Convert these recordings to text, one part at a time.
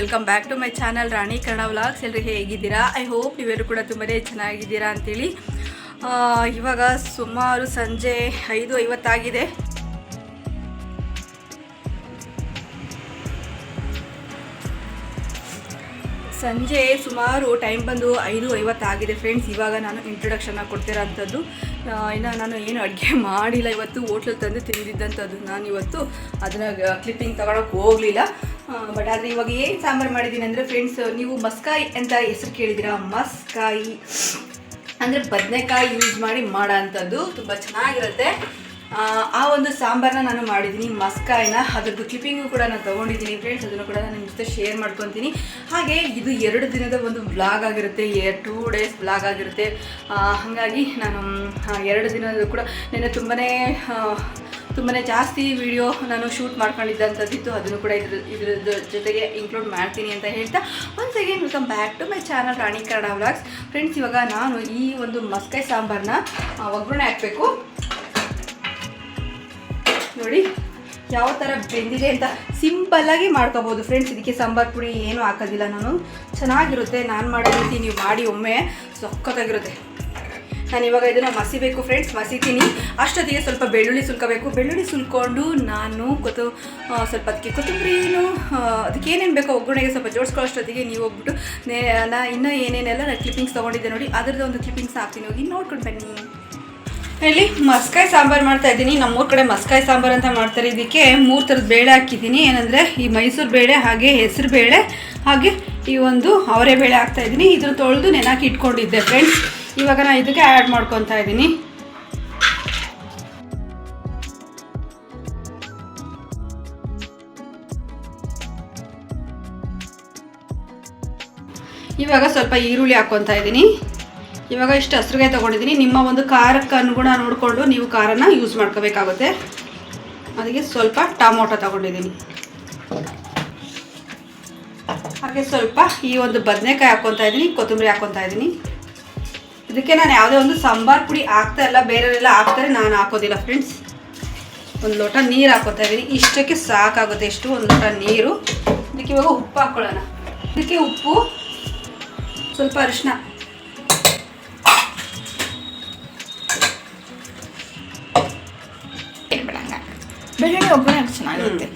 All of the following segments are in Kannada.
Welcome back to my channel Rani Kannada vlogs ಎಲ್ಲರೂ ಹೇಗಿದ್ದೀರಾ? ಐ ಹೋಪ್ ನೀವೆಲ್ಲರೂ ಕೂಡ ತುಂಬಾ ಚೆನ್ನಾಗಿದ್ದೀರಾ ಅಂತೇಳಿ. ಇವಾಗ ಸುಮಾರು ಸಂಜೆ ಐದು ಐವತ್ತಾಗಿದೆ. ಸಂಜೆ ಸುಮಾರು ಟೈಮ್ ಬಂದು ಐದು ಐವತ್ತಾಗಿದೆ ಫ್ರೆಂಡ್ಸ್ ಇವಾಗ ನಾನು ಇಂಟ್ರೊಡಕ್ಷನ್ನ ಕೊಡ್ತಿರೋ ಅಂಥದ್ದು ಇನ್ನು ನಾನು ಏನು ಅಡುಗೆ ಮಾಡಿಲ್ಲ. ಇವತ್ತು ಹೋಟ್ಲಲ್ಲಿ ತಂದು ತಿಂದಿದ್ದಂಥದ್ದು ನಾನು ಇವತ್ತು. ಅದನ್ನು ಕ್ಲಿಪ್ಪಿಂಗ್ ತಗೊಳಕ್ಕೆ ಹೋಗಲಿಲ್ಲ. ಬಟ್ ಆದರೆ ಇವಾಗ ಏನು ಸಾಂಬಾರು ಮಾಡಿದ್ದೀನಿ ಅಂದರೆ ಫ್ರೆಂಡ್ಸ್ ನೀವು ಮಸ್ಕಾಯಿ ಅಂತ ಹೆಸರು ಕೇಳಿದ್ದೀರಾ? ಮಸ್ಕಾಯಿ. ಅಂದರೆ ಬದನೆಕಾಯಿ ಯೂಸ್ ಮಾಡಿ ಮಾಡೋ ಅಂಥದ್ದು. ತುಂಬ ಚೆನ್ನಾಗಿರುತ್ತೆ. ಆ, ಒಂದು ಸಾಂಬಾರನ್ನ ನಾನು ಮಾಡಿದ್ದೀನಿ ಮಸ್ಕಾಯಿನ ಅದ್ರದ್ದು ಕ್ಲಿಪ್ಪಿಂಗು ಕೂಡ ನಾನು ತೊಗೊಂಡಿದ್ದೀನಿ ಫ್ರೆಂಡ್ಸ್ ಅದನ್ನು ಕೂಡ ನಾನು ನಿಮ್ಮ ಜೊತೆ ಶೇರ್ ಮಾಡ್ಕೊತೀನಿ. ಹಾಗೆ ಇದು ಎರಡು ದಿನದ ಒಂದು ವ್ಲಾಗ್ ಆಗಿರುತ್ತೆ ಟೂ ಡೇಸ್ ವ್ಲಾಗ್ ಆಗಿರುತ್ತೆ. ಹಾಗಾಗಿ ನಾನು ಎರಡು ದಿನದ ಕೂಡ ನೆನ್ನೆ ತುಂಬಾ ತುಂಬಾ ಜಾಸ್ತಿ ವಿಡಿಯೋ ನಾನು ಶೂಟ್ ಮಾಡ್ಕೊಂಡಿದ್ದಂಥದ್ದಿತ್ತು. ಅದನ್ನು ಕೂಡ ಇದ್ರ ಇದ್ರ ಜೊತೆಗೆ ಇನ್ಕ್ಲೂಡ್ ಮಾಡ್ತೀನಿ ಅಂತ ಹೇಳ್ತಾ once again welcome back to my channel Rani Kannada vlogs friends ಇವಾಗ ನಾನು ಈ ಒಂದು ಮಸ್ಕಾಯಿ ಸಾಂಬಾರನ್ನ ಒಗ್ಗರಣೆ ಹಾಕಬೇಕು. ನೋಡಿ ಯಾವ ಥರ ಬೆಂದಿದೆ ಅಂತ ಸಿಂಪಲ್ಲಾಗಿ ಮಾಡ್ಕೋಬೋದು ಫ್ರೆಂಡ್ಸ್ ಇದಕ್ಕೆ ಸಾಂಬಾರು ಪುಡಿ ಏನೂ ಹಾಕೋದಿಲ್ಲ ನಾನು. ಚೆನ್ನಾಗಿರುತ್ತೆ, ನಾನು ಮಾಡೋ ರೀತಿ ನೀವು ಮಾಡಿ ಒಮ್ಮೆ. ಸಖತ್ತಾಗಿರುತ್ತೆ. ನಾನು ಇವಾಗ ಇದನ್ನು ಮಸಿಬೇಕು ಫ್ರೆಂಡ್ಸ್ ಮಸಿತೀನಿ. ಅಷ್ಟೊತ್ತಿಗೆ ಸ್ವಲ್ಪ ಬೆಳ್ಳುಳ್ಳಿ ಸುಲ್ಕೋಬೇಕು. ಬೆಳ್ಳುಳ್ಳಿ ಸುಲ್ಕೊಂಡು ನಾನು ಕೊತ್ತು ಸ್ವಲ್ಪ ಅದಕ್ಕೆ ಕೊತ್ತಂಬರಿನು ಅದಕ್ಕೆ ಏನೇನು ಬೇಕೋ ಒಗ್ಗರಣೆಗೆ ಸ್ವಲ್ಪ ಜೋಡಿಸ್ಕೊಳ್ಳೋ ಅಷ್ಟೊತ್ತಿಗೆ ನೀವು ಹೋಗ್ಬಿಟ್ಟು, ನೇ, ನಾ ಇನ್ನೂ ಏನೇನೆಲ್ಲ ನಾನು ಕ್ಲಿಪ್ಪಿಂಗ್ಸ್ ತೊಗೊಂಡಿದ್ದೆ ನೋಡಿ, ಅದರದ್ದು ಒಂದು ಕ್ಲಿಪ್ಪಿಂಗ್ಸ್ ಹಾಕ್ತೀನಿ. ಹೋಗಿ ನೋಡ್ಕೊಂಡು ಬನ್ನಿ. ಇಲ್ಲಿ ಮಸ್ಕಾಯಿ ಸಾಂಬಾರು ಮಾಡ್ತಾ ಇದ್ದೀನಿ. ನಮ್ಮೂರ ಕಡೆ ಮಸ್ಕಾಯಿ ಸಾಂಬಾರು ಅಂತ ಮಾಡ್ತಾರೆ. ಇದಕ್ಕೆ ಮೂರು ಥರದ ಬೇಳೆ ಹಾಕಿದ್ದೀನಿ. ಏನಂದರೆ ಈ ಮೈಸೂರು ಬೇಳೆ, ಹಾಗೆ ಹೆಸರು ಬೇಳೆ, ಹಾಗೆ ಈ ಒಂದು ಅವರೆ ಬೇಳೆ ಹಾಕ್ತಾ ಇದ್ದೀನಿ. ಇದ್ರ ತೊಳೆದು ನೆನಾಕಿ ಇಟ್ಕೊಂಡಿದ್ದೆ ಫ್ರೆಂಡ್ಸ್ ಇವಾಗ ನಾನು ಇದಕ್ಕೆ ಆ್ಯಡ್ ಮಾಡ್ಕೊತಾ ಇದ್ದೀನಿ. ಇವಾಗ ಸ್ವಲ್ಪ ಈರುಳ್ಳಿ ಹಾಕ್ಕೊತಾ ಇದ್ದೀನಿ. ಇವಾಗ ಇಷ್ಟು ಹಸ್ರುಗಾಯಿ ತೊಗೊಂಡಿದ್ದೀನಿ. ನಿಮ್ಮ ಒಂದು ಖಾರಕ್ಕೆ ಅನುಗುಣ ನೋಡಿಕೊಂಡು ನೀವು ಖಾರನ ಯೂಸ್ ಮಾಡ್ಕೋಬೇಕಾಗುತ್ತೆ. ಅದಕ್ಕೆ ಸ್ವಲ್ಪ ಟೊಮೊಟೊ ತೊಗೊಂಡಿದ್ದೀನಿ. ಹಾಗೆ ಸ್ವಲ್ಪ ಈ ಒಂದು ಬದನೆಕಾಯಿ ಹಾಕ್ಕೊತಾ ಇದ್ದೀನಿ, ಕೊತ್ತಂಬರಿ ಹಾಕ್ಕೊತಾ ಇದ್ದೀನಿ. ಇದಕ್ಕೆ ನಾನು ಯಾವುದೇ ಒಂದು ಸಾಂಬಾರು ಪುಡಿ ಹಾಕ್ತಾ ಇಲ್ಲ, ಬೇರೆಯವರೆಲ್ಲ ಹಾಕ್ತಾರೆ, ನಾನು ಹಾಕೋದಿಲ್ಲ ಫ್ರೆಂಡ್ಸ್ ಒಂದು ಲೋಟ ನೀರು ಹಾಕೋತಾ ಇದ್ದೀನಿ. ಇಷ್ಟಕ್ಕೆ ಸಾಕಾಗುತ್ತೆ ಇಷ್ಟು, ಒಂದು ಲೋಟ ನೀರು. ಇದಕ್ಕೆ ಇವಾಗ ಉಪ್ಪು ಹಾಕ್ಕೊಳ್ಳೋಣ ಇದಕ್ಕೆ ಉಪ್ಪು, ಸ್ವಲ್ಪ ಅರಿಶಿನ 別にオープン訳じゃないだって、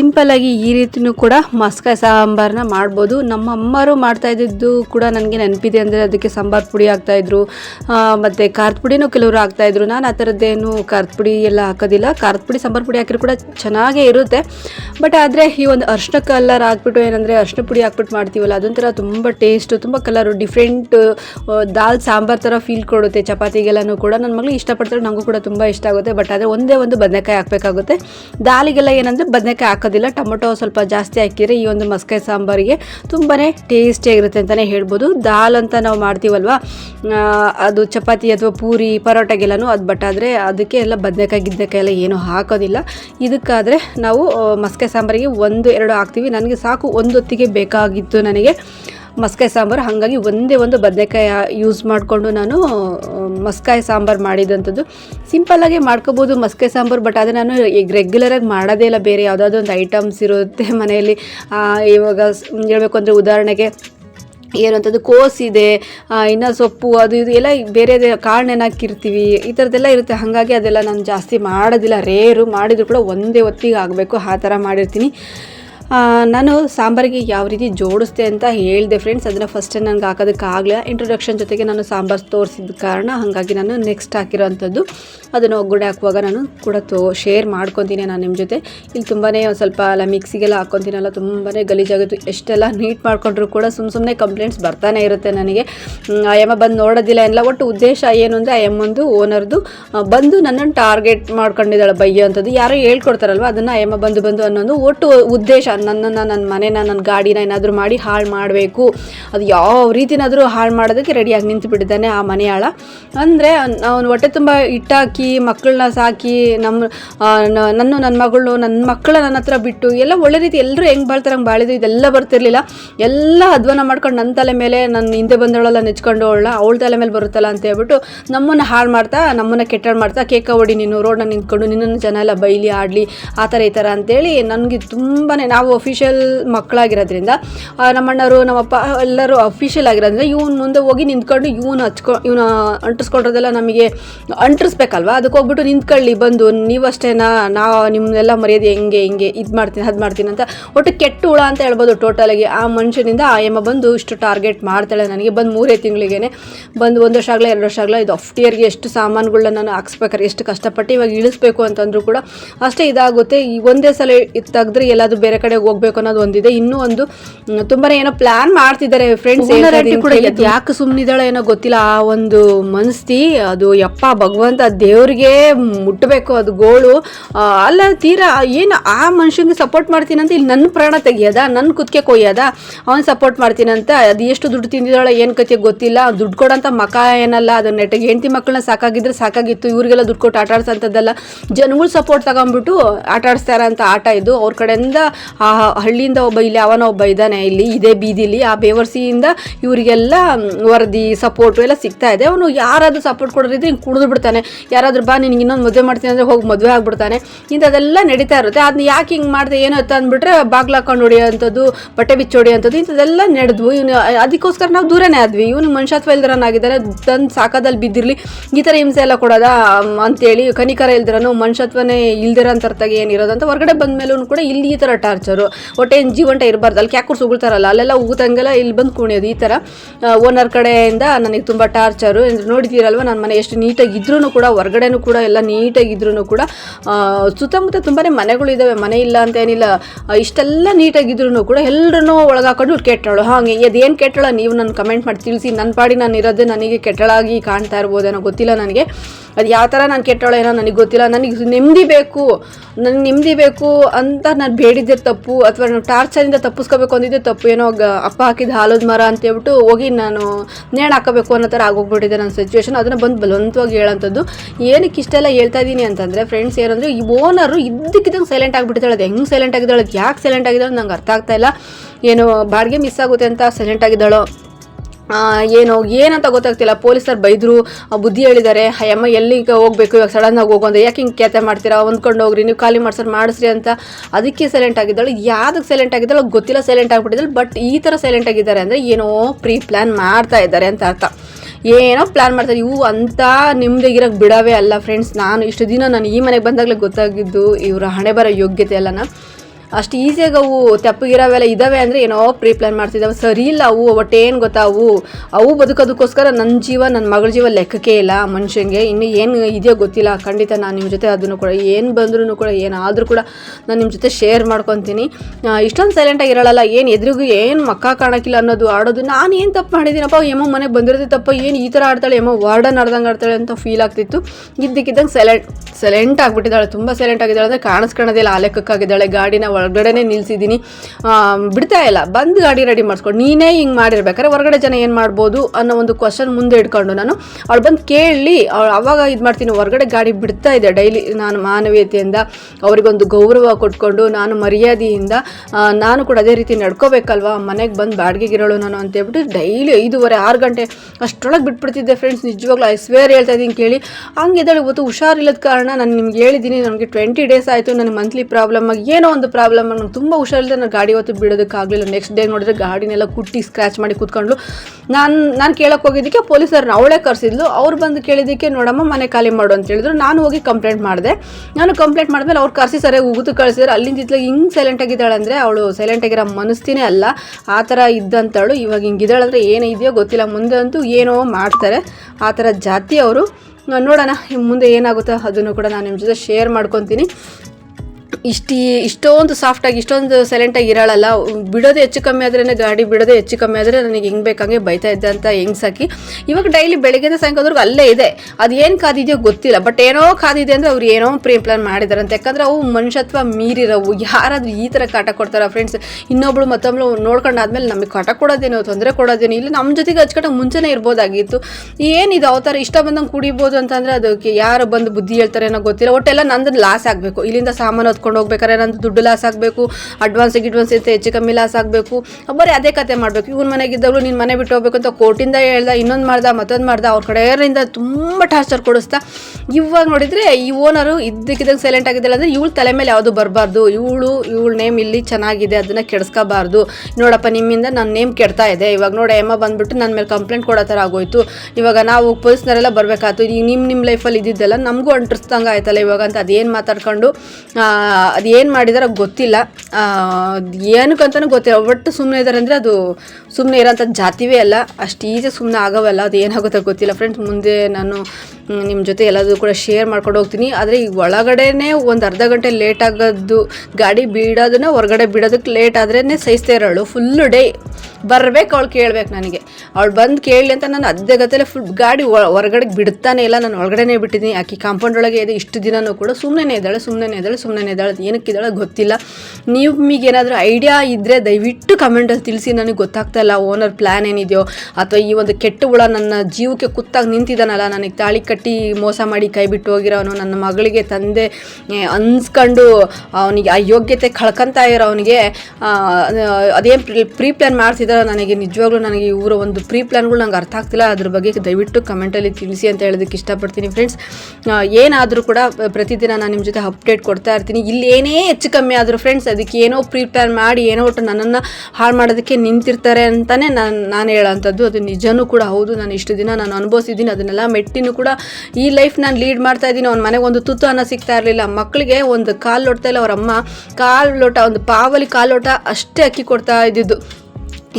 ಸಿಂಪಲ್ಲಾಗಿ ಈ ರೀತಿನೂ ಕೂಡ ಮಸ್ಕಾಯಿ ಸಾಂಬಾರನ್ನ ಮಾಡ್ಬೋದು. ನಮ್ಮ ಅಮ್ಮರು ಮಾಡ್ತಾ ಇದ್ದಿದ್ದು ಕೂಡ ನನಗೆ ನೆನಪಿದೆ ಅಂದರೆ ಅದಕ್ಕೆ ಸಾಂಬಾರು ಪುಡಿ ಹಾಕ್ತಾಯಿದ್ರು ಮತ್ತು ಖಾರದ ಪುಡಿನೂ ಕೆಲವರು ಹಾಕ್ತಾಯಿದ್ರು ನಾನು ಆ ಥರದ್ದೇನು ಖಾರದ ಪುಡಿ ಎಲ್ಲ ಹಾಕೋದಿಲ್ಲ. ಖಾರದ ಪುಡಿ, ಸಾಂಬಾರು ಪುಡಿ ಹಾಕಿದ್ರು ಕೂಡ ಚೆನ್ನಾಗೇ ಇರುತ್ತೆ. ಬಟ್ ಆದರೆ ಈ ಒಂದು ಅರ್ಶಿನ ಕಲರ್ ಹಾಕ್ಬಿಟ್ಟು ಏನಂದರೆ ಅರ್ಶಿನ ಪುಡಿ ಹಾಕ್ಬಿಟ್ಟು ಮಾಡ್ತೀವಲ್ಲ, ಅದೊಂಥರ ತುಂಬ ಟೇಸ್ಟು ತುಂಬ ಕಲರು ಡಿಫ್ರೆಂಟ್ ದಾಲ್, ಸಾಂಬಾರು ಥರ ಫೀಲ್ ಕೊಡುತ್ತೆ ಚಪಾತಿಗೆಲ್ಲನೂ ಕೂಡ. ನನ್ನ ಮಗಳು ಇಷ್ಟಪಡ್ತಾರೆ ನನಗೂ ಕೂಡ ತುಂಬ ಇಷ್ಟ ಆಗುತ್ತೆ. ಬಟ್ ಆದರೆ ಒಂದೇ ಒಂದು ಬದನೆಕಾಯಿ ಹಾಕಬೇಕಾಗುತ್ತೆ. ದಾಲಿಗೆಲ್ಲ ಏನಂದರೆ ಬದನೆಕಾಯಿ ಹಾಕೋದಿಲ್ಲ. ಟೊಮೊಟೊ ಸ್ವಲ್ಪ ಜಾಸ್ತಿ ಹಾಕಿದರೆ ಈ ಒಂದು ಮಸ್ಕೆ ಸಾಂಬಾರಿಗೆ ತುಂಬಾ ಟೇಸ್ಟಿಯಾಗಿರುತ್ತೆ ಅಂತಲೇ ಹೇಳ್ಬೋದು. ದಾಲ್ ಅಂತ ನಾವು ಮಾಡ್ತೀವಲ್ವ? ಅದು ಚಪಾತಿ ಅಥವಾ ಪೂರಿ, ಪರೋಟಗೆಲ್ಲನೂ ಅದು ಬಟ್ ಆದರೆ ಅದಕ್ಕೆ ಎಲ್ಲ ಬದನೆಕಾಯಿ ಗಿದ್ದಕಾಯಿ ಎಲ್ಲ ಏನೂ ಹಾಕೋದಿಲ್ಲ. ಇದಕ್ಕಾದರೆ ನಾವು ಮಸ್ಕೆ ಸಾಂಬಾರಿಗೆ ಒಂದು, ಎರಡು ಹಾಕ್ತೀವಿ. ನನಗೆ ಸಾಕು, ಒಂದೊತ್ತಿಗೆ ಬೇಕಾಗಿತ್ತು ನನಗೆ. ಮಸ್ಕಾಯಿ ಸಾಂಬಾರು. ಹಾಗಾಗಿ ಒಂದೇ ಒಂದು ಬದನೆಕಾಯಿ ಯೂಸ್ ಮಾಡಿಕೊಂಡು ನಾನು ಮಸ್ಕಾಯಿ ಸಾಂಬಾರು ಮಾಡಿದಂಥದ್ದು. ಸಿಂಪಲ್ಲಾಗಿ ಮಾಡ್ಕೋಬೋದು ಮಸ್ಕಾಯಿ ಸಾಂಬಾರು ಬಟ್ ಆದರೆ ನಾನು ಈಗ ರೆಗ್ಯುಲರಾಗಿ ಮಾಡೋದೇ ಇಲ್ಲ. ಬೇರೆ ಯಾವುದಾದ್ರು ಒಂದು ಐಟಮ್ಸ್ ಇರುತ್ತೆ ಮನೆಯಲ್ಲಿ. ಇವಾಗ ಹೇಳಬೇಕು ಅಂದರೆ ಉದಾಹರಣೆಗೆ ಏನಂತದ್ದು, ಕೋಸಿದೆ ಇನ್ನು ಸೊಪ್ಪು, ಅದು ಇದು ಎಲ್ಲ ಬೇರೆ ಕಾಳು ನೆನಾಕಿರ್ತೀವಿ ಈ ಥರದ್ದೆಲ್ಲ ಇರುತ್ತೆ. ಹಾಗಾಗಿ ಅದೆಲ್ಲ ನಾನು ಜಾಸ್ತಿ ಮಾಡೋದಿಲ್ಲ. ರೇರು ಮಾಡಿದರೂ ಕೂಡ ಒಂದೇ ಹೊತ್ತಿಗೆ ಆಗಬೇಕು. ಆ ಥರ ಮಾಡಿರ್ತೀನಿ. ನಾನು ಸಾಂಬಾರಿಗೆ ಯಾವ ರೀತಿ ಜೋಡಿಸ್ದೆ ಅಂತ ಹೇಳಿದೆ ಫ್ರೆಂಡ್ಸ್ ಅದನ್ನು ಫಸ್ಟ್ ನನಗೆ ಹಾಕೋದಕ್ಕಾಗಲಿಲ್ಲ. ಇಂಟ್ರೊಡಕ್ಷನ್ ಜೊತೆಗೆ ನಾನು ಸಾಂಬಾರು ತೋರಿಸಿದ ಕಾರಣ ಹಾಗಾಗಿ ನಾನು ನೆಕ್ಸ್ಟ್ ಹಾಕಿರೋವಂಥದ್ದು ಅದನ್ನು ಒಗ್ಗರಣೆ ಹಾಕುವಾಗ ನಾನು ಕೂಡ ತೋ ಶೇರ್ ಮಾಡ್ಕೊತೀನಿ ನಾನು ನಿಮ್ಮ ಜೊತೆ. ಇಲ್ಲಿ ತುಂಬಾ ಒಂದು ಸ್ವಲ್ಪ ಅಲ್ಲ ಮಿಕ್ಸಿಗೆಲ್ಲ ಹಾಕ್ಕೊತೀನಲ್ಲ ತುಂಬಾ ಗಲೀಜಾಗುತ್ತೆ. ಎಷ್ಟೆಲ್ಲ ನೀಟ್ ಮಾಡಿಕೊಂಡ್ರು ಕೂಡ ಸುಮ್ಮ ಸುಮ್ಮನೆ ಕಂಪ್ಲೇಂಟ್ಸ್ ಬರ್ತಾನೆ ಇರುತ್ತೆ ನನಗೆ. ಹ್ಮ್, ಆ ಯಮ್ಮ ಬಂದು ನೋಡೋದಿಲ್ಲ ಎಲ್ಲ ಒಟ್ಟು ಉದ್ದೇಶ ಏನು ಅಂದರೆ ಆ ಯಮ್ಮಂದು ಓನರ್ದು ಬಂದು ನನ್ನನ್ನು ಟಾರ್ಗೆಟ್ ಮಾಡ್ಕೊಂಡಿದ್ದಾಳೆ ಬೈಯೋ ಅಂಥದ್ದು. ಯಾರೋ ಹೇಳ್ಕೊಡ್ತಾರಲ್ವ ಅದನ್ನು ಆ ಯಮ್ಮ ಬಂದು ಬಂದು ಅನ್ನೋದು ಒಟ್ಟು ಉದ್ದೇಶ. ನನ್ನನ್ನು ನನ್ನ ಮನೆನ ನನ್ನ ಗಾಡಿನ ಏನಾದರೂ ಮಾಡಿ ಹಾಳು ಮಾಡಬೇಕು. ಅದು ಯಾವ ರೀತಿನಾದರೂ ಹಾಳು ಮಾಡೋದಕ್ಕೆ ರೆಡಿಯಾಗಿ ನಿಂತು ಬಿಟ್ಟಿದ್ದಾನೆ ಆ ಮನೆಯಾಳ. ಅಂದರೆ ಅವನು ಹೊಟ್ಟೆ ತುಂಬ ಇಟ್ಟಾಕಿ ಮಕ್ಕಳನ್ನ ಸಾಕಿ ನಮ್ಮ ನನ್ನ ನನ್ನ ಮಗಳು ನನ್ನ ಮಕ್ಕಳ ನನ್ನ ಹತ್ರ ಬಿಟ್ಟು ಎಲ್ಲ ಒಳ್ಳೆ ರೀತಿ ಎಲ್ಲರೂ ಹೆಂಗೆ ಬಾಳ್ತಾರೆ, ಹಂಗೆ ಬಾಳಿದ್ರು ಇದೆಲ್ಲ ಬರ್ತಿರ್ಲಿಲ್ಲ. ಎಲ್ಲ ಅಧ್ವಾನ ಮಾಡ್ಕೊಂಡು ನನ್ನ ತಲೆ ಮೇಲೆ ನನ್ನ ಹಿಂದೆ ಬಂದವಳೆಲ್ಲ ನೆಚ್ಕೊಂಡು ಅವಳ ಅವಳ ತಲೆ ಮೇಲೆ ಬರುತ್ತಲ್ಲ ಅಂತ ಹೇಳ್ಬಿಟ್ಟು ನಮ್ಮನ್ನು ಹಾಳು ಮಾಡ್ತಾ, ನಮ್ಮನ್ನು ಕೆಟ್ಟ ಮಾಡ್ತಾ, ಕೇಕ ಹೊಡಿ ನೀನು ರೋಡ್ನ ನಿಂತ್ಕೊಂಡು ನಿನ್ನನ್ನು ಜನ ಎಲ್ಲ ಬೈಲಿ, ಆಡಲಿ, ಆ ಥರ, ಈ ಥರ ಅಂತೇಳಿ ನನಗೆ ತುಂಬಾ ನಾವು ಅಫಿಷಿಯಲ್ ಮಕ್ಕಳಾಗಿರೋದ್ರಿಂದ ನಮ್ಮಣ್ಣವರು, ನಮ್ಮಪ್ಪ, ಎಲ್ಲರೂ ಅಫಿಷಿಯಲ್ ಆಗಿರೋದ್ರಿಂದ ಇವ್ನು ಮುಂದೆ ಹೋಗಿ ನಿಂತ್ಕೊಂಡು ಇವನು ಹಚ್ಕೊ, ಇವನು ಅಂಟಿಸ್ಕೊಂಡ್ರದೆಲ್ಲ ನಮಗೆ ಅಂಟಿಸ್ಬೇಕಲ್ವಾ? ಅದಕ್ಕೆ ಹೋಗ್ಬಿಟ್ಟು ನಿಂತ್ಕೊಳ್ಳಿ, ಬಂದು ನೀವಷ್ಟೇನಾ ನಾವು ನಿಮ್ಮನ್ನೆಲ್ಲ ಮರ್ಯಾದೆ ಹೆಂಗೆ, ಹಿಂಗೆ, ಇದು ಮಾಡ್ತೀನಿ, ಅದು ಮಾಡ್ತೀನಿ ಅಂತ ಒಟ್ಟು ಕೆಟ್ಟ ಹುಳ ಅಂತ ಹೇಳ್ಬೋದು ಟೋಟಲಾಗಿ ಆ ಮನುಷ್ಯನಿಂದ ಆ ಎಮ್ಮ ಬಂದು ಇಷ್ಟು ಟಾರ್ಗೆಟ್ ಮಾಡ್ತಾಳೆ ನನಗೆ. ಬಂದು ಮೂರೇ ತಿಂಗಳಿಗೆ ಬಂದು ಒಂದು ವರ್ಷ ಆಗಲ, ಎರಡು ವರ್ಷ ಆಗಲ, ಇದು ಅಫ್ಟ್ ಇಯರ್ಗೆ ಎಷ್ಟು ಸಾಮಾನುಗಳನ್ನ ನಾನು ಹಾಕ್ಸ್ಬೇಕಾರೆ, ಎಷ್ಟು ಕಷ್ಟಪಟ್ಟು ಇವಾಗ ಇಳಿಸ್ಬೇಕು ಅಂತಂದ್ರೂ ಕೂಡ ಅಷ್ಟೇ ಇದಾಗುತ್ತೆ. ಈ ಒಂದೇ ಸಲ ತೆಗೆದ್ರೆ ಎಲ್ಲಾದ್ರೂ ಬೇರೆ ಕಡೆ ಹೋಗ್ಬೇಕು ಅನ್ನೋದು ಒಂದಿದೆ. ಇನ್ನೂ ಒಂದು ತುಂಬಾನೇ ಏನೋ ಪ್ಲಾನ್ ಮಾಡ್ತಿದ್ದಾರೆ ಫ್ರೆಂಡ್ಸ್ ಯಾಕೆ ಸುಮ್ಮನಿದ್ದಾಳೆ ಏನೋ ಗೊತ್ತಿಲ್ಲ. ಆ ಒಂದು ಮನಸ್ತಿ ಅದು ಯಪ್ಪ ಭಗವಂತ ದೇವ್ರಿಗೆ ಮುಟ್ಟಬೇಕು ಅದು ಗೋಳು. ಅಲ್ಲ ತೀರಾ ಏನು ಆ ಮನುಷ್ಯನಿಗೆ ಸಪೋರ್ಟ್ ಮಾಡ್ತೀನಂತ ಇಲ್ಲಿ ನನ್ನ ಪ್ರಾಣ ತೆಗಿಯೋದ? ನನ್ನ ಕುತ್ತಿಗೆ ಕೊಯ್ಯೋದ? ಅವ್ನು ಸಪೋರ್ಟ್ ಮಾಡ್ತೀನಂತ? ಅದು ಎಷ್ಟು ದುಡ್ಡು ತಿಂದಿದ್ದಾಳೆ ಏನು ಕತೆ ಗೊತ್ತಿಲ್ಲ. ದುಡ್ಡು ಕೊಡೋಂಥ ಮಕ ಏನಲ್ಲ ಅದು ನೆಟ್ಟಿಗೆ ಹೆಂಡತಿ ಮಕ್ಕಳನ್ನ ಸಾಕಾಗಿದ್ರೆ ಸಾಕಾಗಿತ್ತು. ಇವ್ರಿಗೆಲ್ಲ ದುಡ್ಡು ಕೊಟ್ಟು ಆಟ ಆಡ್ಸೋಂಥದ್ದಲ್ಲ ಜನಗಳು ಸಪೋರ್ಟ್ ತಗೊಂಡ್ಬಿಟ್ಟು ಆಟ ಆಡಿಸ್ತಾರ ಅಂತ ಆಟ ಇದು. ಅವ್ರ ಕಡೆಯಿಂದ ಆ ಹಳ್ಳಿಯಿಂದ ಒಬ್ಬ ಇಲ್ಲಿ, ಅವನ ಒಬ್ಬ ಇದ್ದಾನೆ ಇಲ್ಲಿ, ಇದೇ ಬೀದಿಲಿ, ಆ ಬೇವರ್ಸಿಯಿಂದ ಇವರಿಗೆಲ್ಲ ವರದಿ ಸಪೋರ್ಟು ಎಲ್ಲ ಸಿಗ್ತಾ ಇದೆ. ಅವನು ಯಾರಾದರೂ ಸಪೋರ್ಟ್ ಕೊಡೋದಿದ್ರೆ ಹಿಂಗೆ ಕುಡಿದು ಬಿಡ್ತಾನೆ. ಯಾರಾದರೂ ಬಾ, ನಿನಗೆ ಇನ್ನೊಂದು ಮದುವೆ ಮಾಡ್ತೀನಿ ಅಂದರೆ ಹೋಗಿ ಮದುವೆ ಆಗ್ಬಿಡ್ತಾನೆ. ಇಂಥದ್ದೆಲ್ಲ ನಡೀತಾ ಇರುತ್ತೆ. ಅದನ್ನ ಯಾಕೆ ಹಿಂಗೆ ಮಾಡಿದೆ, ಏನು ಅಂತ ಅಂದ್ಬಿಟ್ರೆ ಬಾಗ್ಲು ಹಾಕೊಂಡು ಹೊಡಿಯೋಂಥದ್ದು ಬಟ್ಟೆ ಬಿಚ್ಚಿ ಹೊಡಿಯೋಂಥದ್ದು ಇಂಥದ್ದೆಲ್ಲ ನಡೆದ್ವು. ಇವನು, ಅದಕ್ಕೋಸ್ಕರ ನಾವು ದೂರನೇ ಆದ್ವಿ. ಇವನು ಮನುಷ್ಯತ್ವ ಇಲ್ದರನಾಗಿದ್ದಾರೆ ತನ್ನ ಸಾಕದಲ್ಲಿ ಬಿದ್ದಿರಲಿ. ಈ ಥರ ಹಿಂಸೆ ಎಲ್ಲ ಕೊಡೋದ ಅಂತೇಳಿ ಕನಿಕರ ಇಲ್ದಿರನು ಮನುಷ್ಯತ್ವನೇ ಇಲ್ದಿರೋ ಅರ್ಥಗೆ ಏನಿರೋದು ಅಂತ ಹೊರಗಡೆ ಬಂದ ಮೇಲೂ ಕೂಡ ಇಲ್ಲಿ ಈ ಥರ ಟಾರ್ಚರು ಹೊಟ್ಟೆ ಏನು ಜೀವಂಟ ಇರಬಾರ್ದು. ಅಲ್ಲಿ ಕ್ಯಾಕುರ್ಸ್ ಉಗುಳ್ತಾರಲ್ಲ ಅಲ್ಲೆಲ್ಲ ಉಗುತಂಗೆಲ್ಲ ಇಲ್ಲಿ ಬಂದು ಕುಣಿಯೋದು ಈ ಥರ. ಓನರ್ ಕಡೆಯಿಂದ ನನಗೆ ತುಂಬ ಟಾರ್ಚರು ನೋಡಿದ್ದೀರಲ್ವ ನನ್ನ ಮನೆ ಎಷ್ಟು ನೀಟಾಗಿ ಇದ್ರೂ ಕೂಡ, ಹೊರಗಡೆನೂ ಕೂಡ, ಎಲ್ಲ ನೀಟಾಗಿದ್ರೂ ಕೂಡ. ಸುತ್ತಮುತ್ತ ತುಂಬಾ ಮನೆಗಳಿದ್ದಾವೆ ಮನೆ ಇಲ್ಲ ಅಂತ ಏನಿಲ್ಲ. ಇಷ್ಟೆಲ್ಲ ನೀಟಾಗಿದ್ರೂ ಕೂಡ ಎಲ್ಲರನ್ನೂ ಒಳಗಾಕೊಂಡು ಕೆಟ್ಟಳು. ಹಾಗೆ. ಅದೇನು ಕೆಟ್ಟಳ? ನೀವು ನನ್ನ ಕಮೆಂಟ್ ಮಾಡಿ ತಿಳಿಸಿ. ನನ್ನ ಪಾಡಿ ನಾನು ಇರೋದೇ ನನಗೆ ಕೆಟ್ಟಳಾಗಿ ಕಾಣ್ತಾ ಇರ್ಬೋದೇನೋ ಗೊತ್ತಿಲ್ಲ ನನಗೆ. ಅದು ಯಾವ ಥರ ನಾನು ಕೆಟ್ಟವಳು ಏನೋ ನನಗೆ ಗೊತ್ತಿಲ್ಲ, ನನಗೆ ನೆಮ್ಮದಿ ಬೇಕು, ನನಗೆ ನೆಮ್ಮದಿ ಬೇಕು ಅಂತ ನಾನು ಬೇಡಿದ್ದೆ ತಪ್ಪು ಅಥವಾ ನಾನು ಟಾರ್ಚರಿಂದ ತಪ್ಪಿಸ್ಕೋಬೇಕು ಅಂದಿದ್ದೆ ತಪ್ಪು, ಏನೋ ಅಪ್ಪ ಹಾಕಿದ ಹಾಲದ ಮರ ಅಂತ ಹೇಳ್ಬಿಟ್ಟು ಹೋಗಿ ನಾನು ನೇಣು ಹಾಕೋಬೇಕು ಅನ್ನೋ ಥರ ಆಗೋಗ್ಬಿಟ್ಟಿದೆ ನನ್ನ ಸಿಚುವೇಶನ್ ಅದನ್ನು ಬಂದು ಬಲವಂತವಾಗಿ ಹೇಳೋಂಥದ್ದು. ಏನಕ್ಕೆ ಇಷ್ಟೆಲ್ಲ ಹೇಳ್ತಾ ಇದ್ದೀನಿ ಅಂತಂದರೆ ಫ್ರೆಂಡ್ಸ್ ಏನಂದರೆ ಈ ಓನರು ಇದ್ದಕ್ಕಿದ್ದಂಗೆ ಸೈಲೆಂಟ್ ಆಗಿಬಿಟ್ಟಿದ್ದಾಳೆ. ಅದು ಹೆಂಗೆ ಸೈಲೆಂಟ್ ಆಗಿದ್ದಾಳೆ? ಯಾಕೆ ಸೈಲೆಂಟ್ ಆಗಿದ್ದಾಳೆ? ನಂಗೆ ಅರ್ಥ ಆಗ್ತಾ ಇಲ್ಲ. ಏನು ಬಾಡಿಗೆ ಮಿಸ್ ಆಗುತ್ತೆ ಅಂತ ಸೈಲೆಂಟ್ ಆಗಿದ್ದಾಳೋ? ಏನು, ಏನಂತ ಗೊತ್ತಾಗ್ತಿಲ್ಲ. ಪೊಲೀಸರು ಬೈದರು ಬುದ್ಧಿ ಹೇಳಿದ್ದಾರೆ. ಅಯ್ಯಮ್ಮ ಎಲ್ಲಿಗೆ ಹೋಗ್ಬೇಕು? ಇವಾಗ ಸಡನ್ನಾಗಿ ಹೋಗು ಅಂದರೆ ಯಾಕೆ ಹಿಂಗೆ ಕೇತೆ ಮಾಡ್ತೀರಾ? ಹೊಂದ್ಕೊಂಡು ಹೋಗ್ರಿ, ನೀವು ಖಾಲಿ ಮಾಡ್ಸೋರು ಮಾಡಿಸ್ರಿ ಅಂತ. ಅದಕ್ಕೆ ಸೈಲೆಂಟ್ ಆಗಿದ್ದಾಳೆ. ಯಾವ್ದಕ್ಕೆ ಸೈಲೆಂಟ್ ಆಗಿದ್ದಾಳು ಗೊತ್ತಿಲ್ಲ ಸೈಲೆಂಟ್ ಆಗಿಬಿಟ್ಟಿದ್ದಾಳೆ. ಬಟ್ ಈ ಥರ ಸೈಲೆಂಟ್ ಆಗಿದ್ದಾರೆ ಅಂದರೆ ಏನೋ ಪ್ರೀ ಪ್ಲ್ಯಾನ್ ಮಾಡ್ತಾ ಇದ್ದಾರೆ ಅಂತ ಅರ್ಥ. ಏನೋ ಪ್ಲ್ಯಾನ್ ಮಾಡ್ತಾರೆ ಇವು ಅಂತ ನಿಮ್ದಿಗಿರೋಕ್ಕೆ ಬಿಡವೇ ಅಲ್ಲ ಫ್ರೆಂಡ್ಸ್ ನಾನು ಇಷ್ಟು ದಿನ ನಾನು ಈ ಮನೆಗೆ ಬಂದಾಗಲೇ ಗೊತ್ತಾಗಿದ್ದು, ಇವರ ಹಣೆ ಬರೋ ಯೋಗ್ಯತೆ ಅಲ್ಲನ. ಅಷ್ಟು ಈಸಿಯಾಗಿ ಅವು ತೆಪ್ಪಗಿರೋವೆಲ್ಲ ಇದ್ದಾವೆ ಅಂದರೆ ಏನೋ ಪ್ರೀ ಪ್ಲ್ಯಾನ್ ಮಾಡ್ತಿದ್ದಾವೆ ಸರಿ ಇಲ್ಲ ಅವು ಒಟ್ಟೇನು ಗೊತ್ತಾ ಅವು? ಅವು ಬದುಕೋದಕ್ಕೋಸ್ಕರ ನನ್ನ ಜೀವ ನನ್ನ ಮಗಳ ಜೀವ ಲೆಕ್ಕಕ್ಕೆ ಇಲ್ಲ ಮನುಷ್ಯಂಗೆ. ಇನ್ನು ಏನು ಇದೆಯೋ ಗೊತ್ತಿಲ್ಲ. ಖಂಡಿತ ನಾನು ನಿಮ್ಮ ಜೊತೆ ಅದನ್ನು ಕೂಡ, ಏನು ಬಂದ್ರೂ ಕೂಡ, ಏನಾದರೂ ಕೂಡ ನಾನು ನಿಮ್ಮ ಜೊತೆ ಶೇರ್ ಮಾಡ್ಕೊತೀನಿ. ಇಷ್ಟೊಂದು ಸೈಲೆಂಟಾಗಿ ಇರೋಲ್ಲ ಏನು ಎದುರಿಗೂ ಏನು ಮಕ್ಕ ಕಾಣಕ್ಕಿಲ್ಲ ಅನ್ನೋದು ಆಡೋದು. ನಾನು ಏನು ತಪ್ಪು ಮಾಡಿದ್ದೀನಪ್ಪ? ಯಮ್ಮ ಮನೆಗೆ ಬಂದಿರೋದು ತಪ್ಪ? ಏನು ಈ ಥರ ಆಡ್ತಾಳೆ? ಯಮ್ಮ ವಾರ್ಡನ್ ಆಡ್ದಂಗೆ ಆಡ್ತಾಳೆ ಅಂತ ಫೀಲ್ ಆಗ್ತಿತ್ತು. ಇದ್ದಕ್ಕಿದ್ದಂಗೆ ಸೈಲೆಂಟ್ ಸೈಲೆಂಟ್ ಆಗಿಬಿಟ್ಟಿದ್ದಾಳೆ ತುಂಬ ಸೈಲೆಂಟ್ ಆಗಿದ್ದಾಳೆ ಅಂದರೆ ಕಾಣಿಸ್ಕೊಳ್ಳೋದಿಲ್ಲ ಆ ಲೆಕ್ಕಕ್ಕಾಗಿದ್ದಾಳೆ. ಗಾಡಿನ ಒಳಗಡೆನೇ ನಿಲ್ಸಿದ್ದೀನಿ. ಬಿಡ್ತಾ ಇಲ್ಲ. ಬಂದು ಗಾಡಿ ರೆಡಿ ಮಾಡಿಸ್ಕೊಂಡು ನೀನೇ ಹಿಂಗೆ ಮಾಡಿರ್ಬೇಕಾದ್ರೆ ಹೊರಗಡೆ ಜನ ಏನು ಮಾಡ್ಬೋದು ಅನ್ನೋ ಒಂದು ಕ್ವಶನ್ ಮುಂದೆ ಇಟ್ಕೊಂಡು ನಾನು ಅವಳು ಬಂದು ಕೇಳಿ, ಅವಳು ಅವಾಗ ಇದು ಮಾಡ್ತೀನಿ, ಹೊರಗಡೆ ಗಾಡಿ ಬಿಡ್ತಾ ಇದೆ ಡೈಲಿ ನಾನು ಮಾನವೀಯತೆಯಿಂದ, ಅವರಿಗೊಂದು ಗೌರವ ಕೊಟ್ಕೊಂಡು ನಾನು ಮರ್ಯಾದೆಯಿಂದ ನಾನು ಕೂಡ ಅದೇ ರೀತಿ ನಡ್ಕೋಬೇಕಲ್ವಾ, ಮನೆಗೆ ಬಂದು ಬಾಡಿಗೆಗಿರೋಳು ನಾನು ಅಂತ ಹೇಳ್ಬಿಟ್ಟು ಡೈಲಿ ಐದೂವರೆ, ಆರು ಗಂಟೆ ಅಷ್ಟರೊಳಗೆ ಬಿಟ್ಬಿಡ್ತಿದ್ದೆ ಫ್ರೆಂಡ್ಸ್ ನಿಜವಾಗ್ಲೂ ಐ ಸ್ವೇರ್ ಹೇಳ್ತಾ ಇದ್ದೀನಿ ಕೇಳಿ. ಹಂಗಿದ್ದಾಳೆ ಇವತ್ತು ಹುಷಾರಿಲ್ಲದ ಕಾರಣ ನಾನು ನಿಮ್ಗೆ ಹೇಳಿದ್ದೀನಿ ನನಗೆ ಟ್ವೆಂಟಿ ಡೇಸ್ ಆಯಿತು ನನಗೆ ಮಂತ್ಲಿ ಪ್ರಾಬ್ಲಮ್ ಆಗಿ ಏನೋ ಒಂದು ಪ್ರಾಬ್ಲಮ್ ನನಗೆ ತುಂಬ ಹುಷಾರಿಲ್ಲದೆ ನಾನು ಗಾಡಿ ಹೊತ್ತು ಬಿಡೋದಕ್ಕಾಗಲಿಲ್ಲ. ನೆಕ್ಸ್ಟ್ ಡೇ ನೋಡಿದ್ರೆ ಗಾಡಿನೆಲ್ಲ ಕುಟ್ಟಿ ಸ್ಕ್ರ್ಯಾಚ್ ಮಾಡಿ ಕೂತ್ಕೊಂಡ್ಲು. ನಾನು ನಾನು ಕೇಳಕ್ಕೆ ಹೋಗಿದ್ದಕ್ಕೆ ಪೊಲೀಸರನ್ನ ಅವಳೇ ಕರೆಸಿದ್ಲು. ಅವ್ರು ಬಂದು ಕೇಳಿದ್ದಕ್ಕೆ, ನೋಡಮ್ಮ, ಮನೆ ಖಾಲಿ ಮಾಡು ಅಂತ ಹೇಳಿದ್ರು. ನಾನು ಹೋಗಿ ಕಂಪ್ಲೇಂಟ್ ಮಾಡಿದೆ. ನಾನು ಕಂಪ್ಲೇಂಟ್ ಮಾಡಿದ್ಮೇಲೆ ಅವ್ರು ಕರೆಸಿ ಸರಿಯಾಗಿ ಉಗಿದು ಕಳಿಸಿದ್ರು. ಅಲ್ಲಿಂದ ಇತ್ಲಾಗ ಹಿಂಗೆ ಸೈಲೆಂಟ್ ಆಗಿದ್ದಾಳೆ ಅಂದರೆ ಅವಳು ಸೈಲೆಂಟ್ ಆಗಿರೋ ಮನಸ್ತಿನೇ ಅಲ್ಲ. ಆ ಥರ ಇದ್ದಂಥಳು ಇವಾಗ ಹಿಂಗಿದ್ದಾಳೆ ಅಂದರೆ ಏನಿದೆಯೋ ಗೊತ್ತಿಲ್ಲ. ಮುಂದೆ ಅಂತೂ ಏನೋ ಮಾಡ್ತಾರೆ. ಆ ಥರ ಜಾತಿ ಅವರು. ನೋಡೋಣ ಮುಂದೆ ಏನಾಗುತ್ತೋ ಅದನ್ನು ಕೂಡ ನಾನು ನಿಮ್ಮ ಜೊತೆ ಶೇರ್ ಮಾಡ್ಕೊತೀನಿ. ಇಷ್ಟು, ಇಷ್ಟೊಂದು ಸಾಫ್ಟಾಗಿ ಇಷ್ಟೊಂದು ಸೈಲೆಂಟಾಗಿ ಇರೋಳಲ್ಲ. ಬಿಡೋದು ಹೆಚ್ಚು ಕಮ್ಮಿ ಆದ್ರೇ, ಗಾಡಿ ಬಿಡೋದು ಹೆಚ್ಚು ಕಮ್ಮಿ ಆದರೆ ನನಗೆ ಹೆಂಗೆ ಬೇಕಂಗೆ ಬೈತಾ ಇದ್ದೆ ಅಂತ ಹೆಂಗ್ ಸಾಕಿ. ಇವಾಗ ಡೈಲಿ ಬೆಳಗ್ಗೆಯಿಂದ ಸಾಯಂಕಾಲದವರೆಗೂ ಅಲ್ಲೇ ಇದೆ. ಅದು ಏನು ಕಾದಿದೆಯೋ ಗೊತ್ತಿಲ್ಲ. ಬಟ್ ಏನೋ ಕಾದಿದೆ ಅಂದರೆ ಅವ್ರು ಏನೋ ಪ್ರೀ ಪ್ಲಾನ್ ಮಾಡಿದಾರಂತೆ. ಯಾಕಂದ್ರೆ ಅವು ಮನುಷ್ಯತ್ವ ಮೀರಿರವು. ಯಾರಾದ್ರೂ ಈ ಥರ ಕಾಟ ಕೊಡ್ತಾರ ಫ್ರೆಂಡ್ಸ್ ಇನ್ನೊಬ್ಳು ಮತ್ತೊಬ್ಳು ನೋಡ್ಕೊಂಡಾದ್ಮೇಲೆ ನಮಗೆ ಕಾಟ ಕೊಡೋದೇನೋ, ತೊಂದರೆ ಕೊಡೋದೇನೋ. ಇಲ್ಲ ನಮ್ಮ ಜೊತೆಗೆ ಹಚ್ಕಟ್ಟ ಮುಂಚೆನೇ ಇರ್ಬೋದಾಗಿತ್ತು. ಏನಿದೆ, ಅವತಾರ ಇಷ್ಟ ಬಂದಂಗೆ ಕುಡಿಬೋದು ಅಂತಂದರೆ ಅದಕ್ಕೆ ಯಾರು ಬಂದು ಬುದ್ಧಿ ಹೇಳ್ತಾರೆ ಏನೋ ಗೊತ್ತಿಲ್ಲ. ಒಟ್ಟೆಲ್ಲ ನಂದು ಲಾಸ್ ಆಗಬೇಕು. ಇಲ್ಲಿಂದ ಸಾಮಾನು ಹೊತ್ಕೊಂಡು ಹೋಗ್ಬೇಕಾದ್ರೆ ನಂದು ದುಡ್ಡು ಲಾಸ್ ಆಗಬೇಕು ಅಡ್ವಾನ್ಸ್ ಗಿಡ್ವಾನ್ಸ್ ಇರುತ್ತೆ, ಹೆಚ್ಚು ಕಮ್ಮಿ ಲಾಸ್ ಆಗಬೇಕು. ಬರೀ ಅದೇ ಕತೆ ಮಾಡಬೇಕು. ಇವ್ನ ಮನೆಗಿದ್ದವಳು ನೀನು ಮನೆ ಬಿಟ್ಟು ಹೋಗ್ಬೇಕು ಅಂತ ಕೋರ್ಟಿಂದ ಹೇಳ್ದ, ಇನ್ನೊಂದು ಮಾಡ್ದ, ಮತ್ತೊಂದು ಮಾಡ್ದ, ಅವ್ರ ಕಡೆಯಿಂದ ತುಂಬ ಟಾರ್ಚರ್ ಕೊಡಿಸ್ತಾ, ಇವಾಗ ನೋಡಿದರೆ ಈ ಓನರು ಇದ್ದಕ್ಕಿದ್ದಂಗೆ ಸೈಲೆಂಟ್ ಆಗಿದ್ದಲ್ಲ ಅಂದರೆ ಇವಳು ತಲೆ ಮೇಲೆ ಯಾವುದು ಬರಬಾರ್ದು. ಇವಳು, ಇವಳ ನೇಮ್ ಇಲ್ಲಿ ಚೆನ್ನಾಗಿದೆ ಅದನ್ನು ಕೆಡಿಸ್ಕೋಬಾರ್ದು. ನೋಡಪ್ಪ, ನಿಮ್ಮಿಂದ ನನ್ನ ನೇಮ್ ಕೆಡ್ತಾ ಇದೆ. ಇವಾಗ ನೋಡಿ, ಎಮ್ಮ ಬಂದ್ಬಿಟ್ಟು ನನ್ನ ಮೇಲೆ ಕಂಪ್ಲೇಂಟ್ ಕೊಡೋ ಥರ ಆಗೋಯ್ತು. ಇವಾಗ ನಾವು ಪೊಲೀಸ್ನವರೆಲ್ಲ ಬರಬೇಕಾಯ್ತು. ಈಗ ನಿಮ್ಮ ನಿಮ್ಮ ಲೈಫಲ್ಲಿ ಇದ್ದಿದ್ದೆಲ್ಲ ನಮಗೂ ಅಂಟಿಸ್ದಂಗೆ ಆಯ್ತಲ್ಲ ಇವಾಗ ಅಂತ ಅದೇನು ಮಾತಾಡ್ಕೊಂಡು ಅದೇನು ಮಾಡಿದಾರೋ ಗೊತ್ತಿಲ್ಲ. ಆ, ಅದ್ ಏನಕ್ಕಂತನೂ ಗೊತ್ತಿಲ್ಲ. ಒಟ್ಟು ಸುಮ್ಮನೆ ಇದ್ದಾರೆ ಅಂದರೆ ಅದು ಸುಮ್ಮನೆ ಇರೋಂಥ ಜಾತಿವೇ ಅಲ್ಲ. ಅಷ್ಟು ಈಜಿ ಸುಮ್ಮನೆ ಆಗೋವಲ್ಲ. ಅದು ಏನಾಗುತ್ತೋ ಗೊತ್ತಿಲ್ಲ. ಫ್ರೆಂಡ್ಸ್ ಮುಂದೆ ನಾನು ನಿಮ್ಮ ಜೊತೆ ಎಲ್ಲದೂ ಕೂಡ ಶೇರ್ ಮಾಡ್ಕೊಂಡು ಹೋಗ್ತೀನಿ. ಆದರೆ ಈ ಒಳಗಡೆನೇ ಒಂದು ಅರ್ಧ ಗಂಟೆ ಲೇಟ್ ಆಗೋದು ಗಾಡಿ ಬಿಡೋದನ್ನ ಹೊರಗಡೆ ಬಿಡೋದಕ್ಕೆ ಲೇಟ್ ಆದ್ರೇ ಸಹಿಸ್ತಾ ಇರೋಳು. ಫುಲ್ಲು ಡೇ ಬರ್ಬೇಕು ಅವಳು ಕೇಳ್ಬೇಕು ನನಗೆ. ಅವಳು ಬಂದು ಕೇಳಲಿ ಅಂತ ನಾನು ಅದೇ ಗತಲೆ ಫುಲ್ ಗಾಡಿ ಹೊರಗಡೆ ಬಿಡ್ತಾನೆ ಇಲ್ಲ, ನಾನು ಒಳಗಡೆನೇ ಬಿಟ್ಟಿದ್ದೀನಿ ಆಕೆ ಕಾಂಪೌಂಡ್ ಒಳಗೆ ಇದೆ, ಇಷ್ಟು ದಿನನೂ ಕೂಡ ಸುಮ್ಮನೆ ಇದ್ದಾಳೆ ಸುಮ್ಮನೆ ಇದ್ದಾಳೆ ಸುಮ್ಮನೆ ಇದ್ದಾಳೆ ಏನಕ್ಕಿದ್ದಾಳೆ ಗೊತ್ತಿಲ್ಲ. ನೀವು ಏನಾದರೂ ಐಡಿಯಾ ಇದ್ದರೆ ದಯವಿಟ್ಟು ಕಮೆಂಟಲ್ಲಿ ತಿಳಿಸಿ, ನನಗೆ ಗೊತ್ತಾಗ್ತಾ ಇಲ್ಲ ಓನರ್ ಪ್ಲ್ಯಾನ್ ಏನಿದೆಯೋ, ಅಥವಾ ಈ ಒಂದು ಕೆಟ್ಟ ಹುಳ ನನ್ನ ಜೀವಕ್ಕೆ ಕುತ್ತಾಗಿ ನಿಂತಿದ್ದಾನಲ್ಲ ನನಗೆ ತಾಳಿ ಕಟ್ಟಿ ಮೋಸ ಮಾಡಿ ಕೈ ಬಿಟ್ಟು ಹೋಗಿರೋನು, ನನ್ನ ಮಗಳಿಗೆ ತಂದೆ ಅನ್ಸ್ಕೊಂಡು ಅವನಿಗೆ ಆ ಯೋಗ್ಯತೆ ಕಳ್ಕೊತಾ ಇರೋ ಅವನಿಗೆ ಅದೇನು ಪ್ರೀ ಪ್ಲ್ಯಾನ್ ಮಾಡ್ತಿದ್ದಾರೋ ನನಗೆ ನಿಜವಾಗ್ಲೂ ನನಗೆ ಇವರ ಒಂದು ಪ್ರೀ ಪ್ಲಾನ್ಗಳು ನಂಗೆ ಅರ್ಥ ಆಗ್ತಿಲ್ಲ. ಅದ್ರ ಬಗ್ಗೆ ದಯವಿಟ್ಟು ಕಮೆಂಟಲ್ಲಿ ತಿಳಿಸಿ ಅಂತ ಹೇಳೋದಕ್ಕೆ ಇಷ್ಟಪಡ್ತೀನಿ ಫ್ರೆಂಡ್ಸ್ ಏನಾದರೂ ಕೂಡ ಪ್ರತಿದಿನ ನಾನು ನಿಮ್ಮ ಜೊತೆ ಅಪ್ಡೇಟ್ ಕೊಡ್ತಾ ಇರ್ತೀನಿ. ಇಲ್ಲಿ ಏನೇ ಹೆಚ್ಚು ಕಮ್ಮಿ ಆದರೂ ಫ್ರೆಂಡ್ಸ್ ಅದಕ್ಕೆ ಏನೋ ಪ್ರೀ ಪ್ಲ್ಯಾನ್ ಮಾಡಿ, ಏನೋ ಒಟ್ಟು ನನ್ನನ್ನು ಹಾಳು ಮಾಡೋದಕ್ಕೆ ನಿಂತಿರ್ತಾರೆ ಅಂತಲೇ ನಾನು ನಾನು ಹೇಳೋಂಥದ್ದು. ಅದು ನಿಜನೂ ಕೂಡ ಹೌದು. ನಾನು ಇಷ್ಟು ದಿನ ನಾನು ಅನುಭವಿಸಿದ್ದೀನಿ. ಅದನ್ನೆಲ್ಲ ಮೆಟ್ಟಿನೂ ಕೂಡ ಈ ಲೈಫ್ ನಾನು ಲೀಡ್ ಮಾಡ್ತಾ ಇದ್ದೀನಿ. ಅವ್ನ ಮನೆಗೆ ಒಂದು ತುತ್ತು ಅನ್ನ ಸಿಗ್ತಾ ಇರಲಿಲ್ಲ. ಮಕ್ಕಳಿಗೆ ಒಂದು ಕಾಲು ಲೋಟ ಇಲ್ಲ. ಅವರಮ್ಮ ಕಾಲು ಲೋಟ, ಒಂದು ಪಾವಲಿ ಕಾಲು ಲೋಟ ಅಷ್ಟೇ ಅಕ್ಕಿ ಕೊಡ್ತಾ ಇದ್ದಿದ್ದು.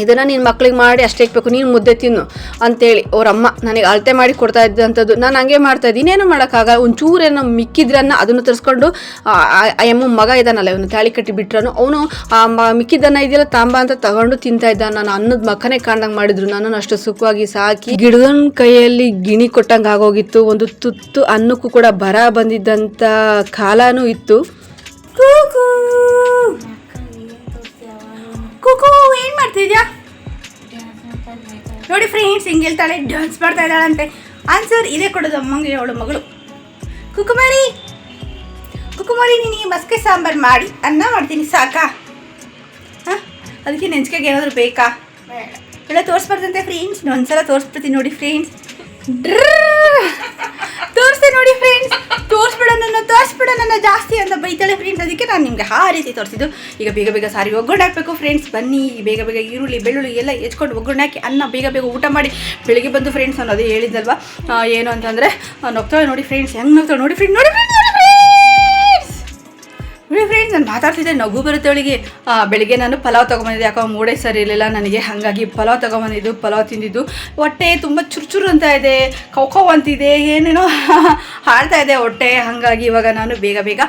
ಇದನ್ನು ನಿನ್ನ ಮಕ್ಳಿಗೆ ಮಾಡಿ ಅಷ್ಟೇ ಇಕ್ಬೇಕು, ನೀನು ಮುದ್ದೆ ತಿನ್ನು ಅಂತೇಳಿ ಅವರಮ್ಮ ನನಗೆ ಅಳತೆ ಮಾಡಿ ಕೊಡ್ತಾ ಇದ್ದಂಥದ್ದು ನಾನು ಹಂಗೆ ಮಾಡ್ತಾ ಇದ್ದೀನಿ ಇನ್ನೇನು ಮಾಡೋಕ್ಕಾಗ ಒಂಚೂರೇನೋ ಮಿಕ್ಕಿದ್ರನ್ನ ಅದನ್ನು ತರಿಸ್ಕೊಂಡು ಎಮ್ಮ ಮಗ ಇದ್ದಾನಲ್ಲ ಇವನು ತಾಳಿ ಕಟ್ಟಿ ಬಿಟ್ರನು, ಅವನು ಆ ಮಿಕ್ಕಿದ್ದನ್ನ ಇದೆಯಲ್ಲ, ತಾಂಬ ಅಂತ ತಗೊಂಡು ತಿಂತಾ ಇದ್ದ ನಾನು ಅನ್ನದ ಮಕ್ಕನೇ ಕಾಣ್ದಂಗೆ ಮಾಡಿದ್ರು. ನನ್ನನ್ನು ಅಷ್ಟು ಸುಖವಾಗಿ ಸಾಕಿ ಗಿಡದ ಕೈಯಲ್ಲಿ ಗಿಣಿ ಕೊಟ್ಟಂಗೆ ಆಗೋಗಿತ್ತು. ಒಂದು ತುತ್ತು ಅನ್ನಕ್ಕೂ ಕೂಡ ಬರ ಬಂದಿದ್ದಂಥ ಕಾಲನೂ ಇತ್ತು. ಮಾಡ್ತಿದ್ಯಾ? ನೋಡಿ ಫ್ರೆಂಡ್ಸ್ ಹಿಂಗೆ ಹೇಳ್ತಾಳೆ ಡ್ಯಾನ್ಸ್ ಮಾಡ್ತಾ ಇದ್ದಾಳಂತೆ. ಆನ್ಸರ್ ಇದೇ ಕೊಡೋದು ಅಮ್ಮಂಗೆ ಅವಳು ಮಗಳು. ಕುಕುಮಾರಿ ಕುಕುಮಾರಿ ನೀನು ಈ ಮಸ್ಕೆ ಸಾಂಬಾರು ಮಾಡಿ ಅನ್ನ ಮಾಡ್ತೀನಿ ಸಾಕಾ? ಹಾಂ? ಅದಕ್ಕೆ ನೆಂಚ್ಕೆಗೆ ಏನಾದರೂ ಬೇಕಾ? ಎಲ್ಲ ತೋರಿಸ್ಬಾರ್ದಂತೆ ಫ್ರೆಂಡ್ಸ್ ಒಂದ್ಸಲ ತೋರಿಸ್ಬಿಡ್ತೀನಿ ನೋಡಿ ಫ್ರೆಂಡ್ಸ್ ತೋರಿಸ್ತೆ ನೋಡಿ ಫ್ರೆಂಡ್ಸ್ ತೋರಿಸ್ಬಿಡ ನನ್ನ ತೋರಿಸ್ಬಿಡ ನನ್ನ ಜಾಸ್ತಿ ಅಂತ ಬೈತಾಳೆ ಫ್ರೆಂಡ್ಸ್ ಅದಕ್ಕೆ ನಾನು ನಿಮಗೆ ಆ ರೀತಿ ತೋರಿಸಿದ್ದು. ಈಗ ಬೇಗ ಬೇಗ ಸಾರಿ ಒಗ್ಗರಣೆ ಹಾಕಬೇಕು ಫ್ರೆಂಡ್ಸ್ ಬನ್ನಿ, ಬೇಗ ಬೇಗ ಈರುಳ್ಳಿ, ಬೆಳ್ಳುಳ್ಳಿ ಎಲ್ಲ ಹೆಚ್ಕೊಂಡು ಒಗ್ಗರಣೆ ಹಾಕಿ ಅನ್ನ ಬೇಗ ಬೇಗ ಊಟ ಮಾಡಿ ಬೆಳಿಗ್ಗೆ ಬಂದು ಫ್ರೆಂಡ್ಸ್ ಅನ್ನೋದು ಹೇಳಿದ್ದಲ್ವಾ ಏನು ಅಂತಂದರೆ ನಗ್ತಾಳೆ ನೋಡಿ ಫ್ರೆಂಡ್ಸ್ ಹೆಂಗೆ ನಗ್ತಾಳೆ ನೋಡಿ ಫ್ರೆಂಡ್ ನೋಡಿ ಫ್ರೆಂಡ್ಸ್ ನೋಡಿ ಫ್ರೆಂಡ್ಸ್ ನಾನು ಮಾತಾಡ್ತಿದ್ದೆ ನಗು ಬರುತ್ತೆ ಅವಳಿಗೆ. ಬೆಳಿಗ್ಗೆ ನಾನು ಪಲಾವ್ ತೊಗೊಂಬಂದಿದ್ದೆ. ಯಾಕೋ ಮೂಡೇ ಸರಿ ಇರಲಿಲ್ಲ, ನನಗೆ ಹಾಗಾಗಿ ಪಲಾವ್ ತೊಗೊಂಬಂದಿದ್ದು, ಪಲಾವ್ ತಿಂದಿದ್ದು. ಹೊಟ್ಟೆ ತುಂಬ ಚುರುಚುರು ಅಂತ ಇದೆ. ಕೌಕೋ ಅಂತಿದೆ, ಏನೇನೋ ಹಾಡ್ತಾ ಇದೆ ಹೊಟ್ಟೆ. ಹಾಗಾಗಿ ಇವಾಗ ನಾನು ಬೇಗ ಬೇಗ